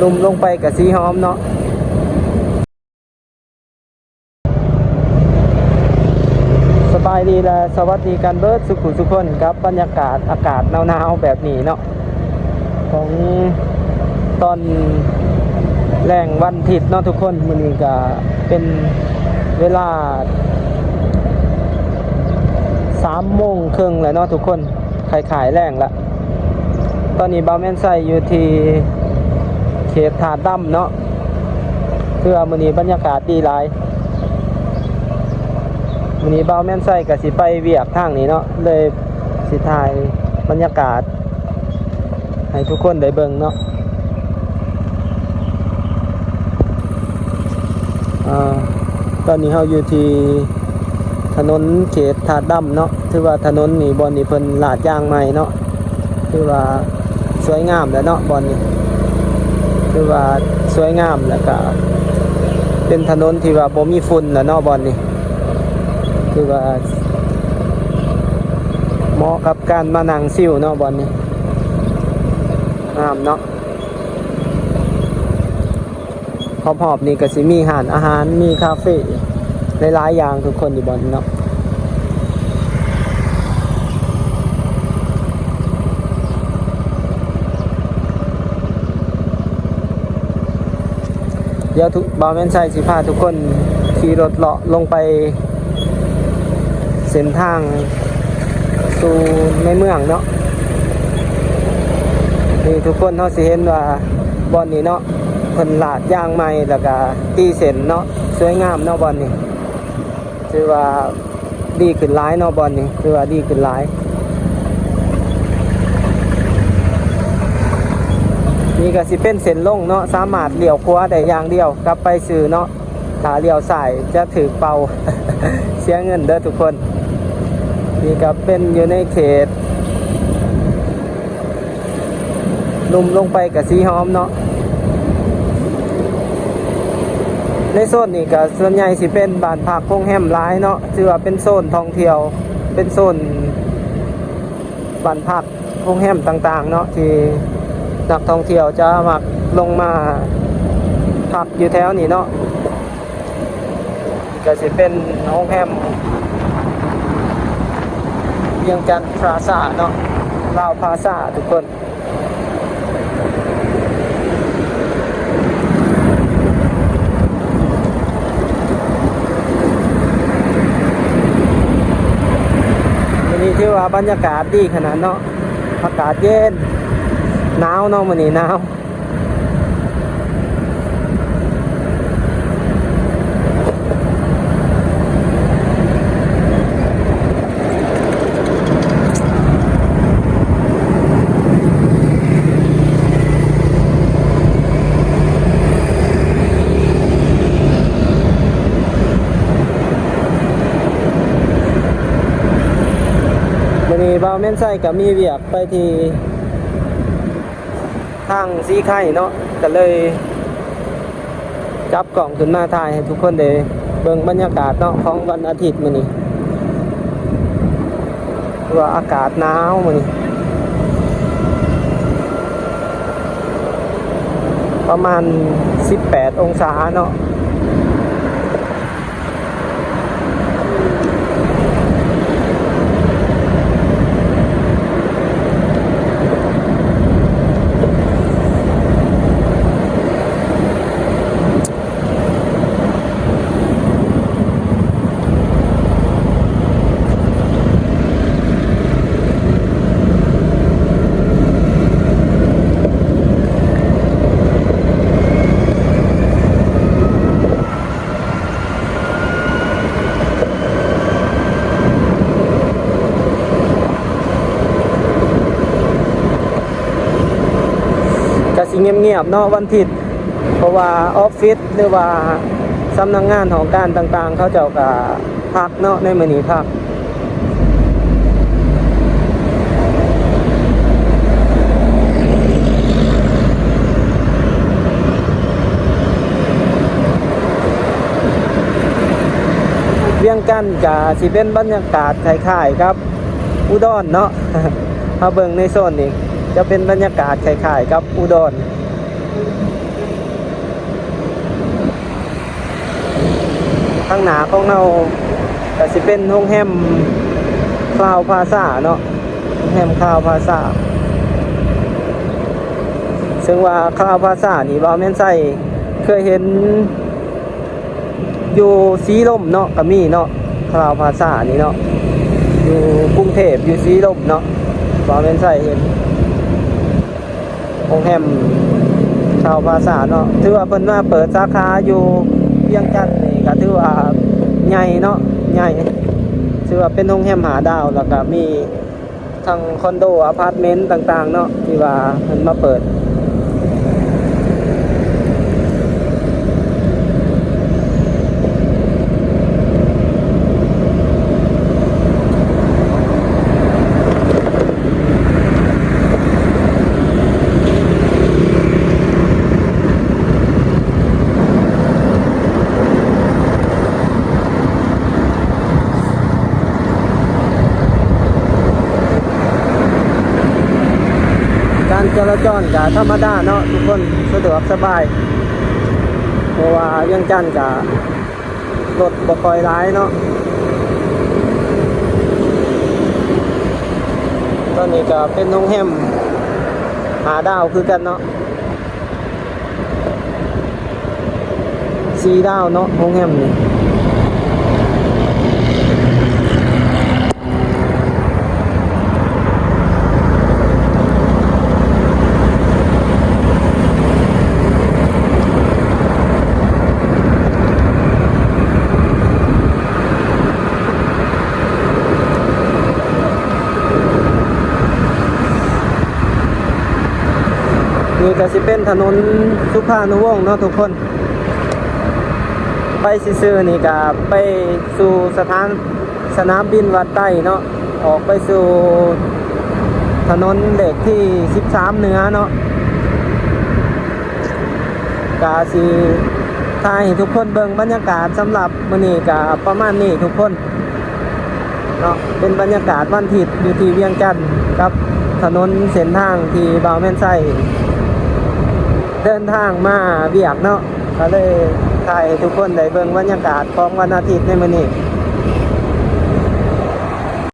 นุ่มลงไปกับสีหอมเนาะสบายดีและสวัสดีกันเบิร์ดสุขุสุขคนครับบรรยากาศอากาศหนาวๆแบบนี้เนาะของตอนแรงวันอาทิตย์เนาะทุกคนมันนี้ก็เป็นเวลาสามโมงครึ่งแล้วเนาะทุกคนขายขายแรงละตอนนี้บาแมนไซอยู่ที่ ขตถาดดำเนาะเพื่อมื้อนี้บรรยากาศดีหลายมื้อนี้บาวแม่นไซก็สิไปเวียกทางนี้เนาะเลยสิถ่ายบรรยากาศ ให้ทุกคนได้เบิ่งเนาะตอนนี้เราอยู่ที่ถนนเขตถาดดำเนาะ ถือว่าถนนนี่บอนนี่เพิ่นลาดยางใหม่เนาะคือว่าสวยงามแล้วเนาะบอลนี่ คือว่าสวยงามแล้วก็เป็นถนนที่ว่าบ่มีฝุ่นแหล้วเนาะบอลนี่คือว่าเหมาะกับการมานั่งซิ่วนาะบอลนี่งามเนาะหอบๆนี่ก็สิมีอาหารอาหารมีคาเฟ่หลายๆอย่างทุกคนอยู่บอลเนาะ เดี๋ยวทุกบาวแมนไซสิพาทุกคนขี่รถเลาะลงไปเส้นทางสู่ในเมืองเนาะนี่ทุกคนเขาสิเห็นว่าบอนนี้เนาะเพิ่นลาดยางใหม่แล้วก็ตีเส้นเนาะสวยงามเนาะบอนนี้คือว่าดีขึ้นหลายเนาะบอนนี้คือว่าดีขึ้นหลาย นี่ก็สิเป็นเส้นลงเนาะสามารถเลี้ยวขวาได้อย่างเดียวกลับไปซื้อเนาะถ้าเลี้ยวซ้ายจะถือเป่าเสียเงินเด้อทุกคน นี่ก็เป็นอยู่ในเขตนุ่มลงไปกับสีหอมเนาะในโซนนี้ก็ส่วนใหญ่สิเป็นบ้านพักโรงแรมร้ายเนาะถือว่าเป็นโซนท่องเที่ยว เป็นโซนบ้านพักโรงแรมต่างๆ เนาะที่ นักท่องเที่ยวจะมักลงมาพักอยู่แถวนี้เนาะก็จะเป็นโรงแรมเวียงจันทราซาเนาะลาวพาซาทุกคนวันนี้ถือว่าบรรยากาศดีขนาดเนาะอากาศเย็น หนาวเนาะมื้อนี้หนาวมื้อนี้บ่าวแม่นไส้ก็มีเวียกไปที่ ทางซีไข่เนาะก็เลย จับกล่องขึ้นมาถ่ายให้ทุกคนได้เบิ่งบรรยากาศเนาะของวันอาทิตย์มื้อนี้ว่าอากาศหนาวมื้อนี้ประมาณ 18 องศาเนาะ เงียบๆเนาะวันอาทิตย์เพราะว่าออฟฟิศหรือว่าสำนักงานของการต่างๆ เขาเจ้าก็พักเนาะในมือนี้พักเวียงกันท์กับสิเป็นบรรยากาศคล้ายๆครับ อุดรเนาะถ้าเบิ่งในโซนนี้จะเป็นบรรยากาศคล้ายๆกับอุดรางหนาของเราก็สิเป็นโรงแรมคลาวพาซาเนาะโรงแรมคลาวพาซาซึ่งว่าคลาวพาซานี่บ่แม่นใส่เคยเห็น อยู่สีลมเนาะก็มีเนาะคลาวพาซานี่เนาะอยู่กรุงเทพอยู่สีลมเนาะบ่แม่นใส่เห็นโรงแรมคลาวพาซาเนาะ ถือว่าเพิ่นมาเปิดสาขาอยู่เวียงจันทน์นี่ ก็ถือว่าใหญ่เนาะใหญ่ถือว่าเป็นโรงแรมหาดาวแล้วก็มีทั้งคอนโดอพาร์ตเมนต์ต่างๆ เนาะที่ว่ามันมาเปิด การจราจรกับธรรมดาเนาะทุกคนสะดวกสบาย เพราะว่ายังจันกับรถบ่ค่อยร้ายเนาะตอนนี้ก็เป็นโรงแรมหาดาวคือกันเนาะสีดาวเนาะโรงแรมนี่ นี่ก็สิเป็นถนนสุภานุวงศ์เนาะทุกคน ไปซื่อนี่ก็ไปสู่สถานสนามบินวัดใต้เนาะออกไปสู่ถนนเด็กที่ 13 เหนือเนาะกาสิถ่ายทุกคนเบิ่งบรรยากาศสำหรับมื้อนี้ก็ประมาณนี้ทุกคนเนาะเป็นบรรยากาศวันอาทิตย์อยู่ที่เวียงจันทน์กับถนนเส้นทางที่บาวแม่นไส้ เดินทางมาเบียกเนาะก็เลยถ่ายทุกคนได้เบิ่งบรรยากาศของวันอาทิตย์ในมื้อนี้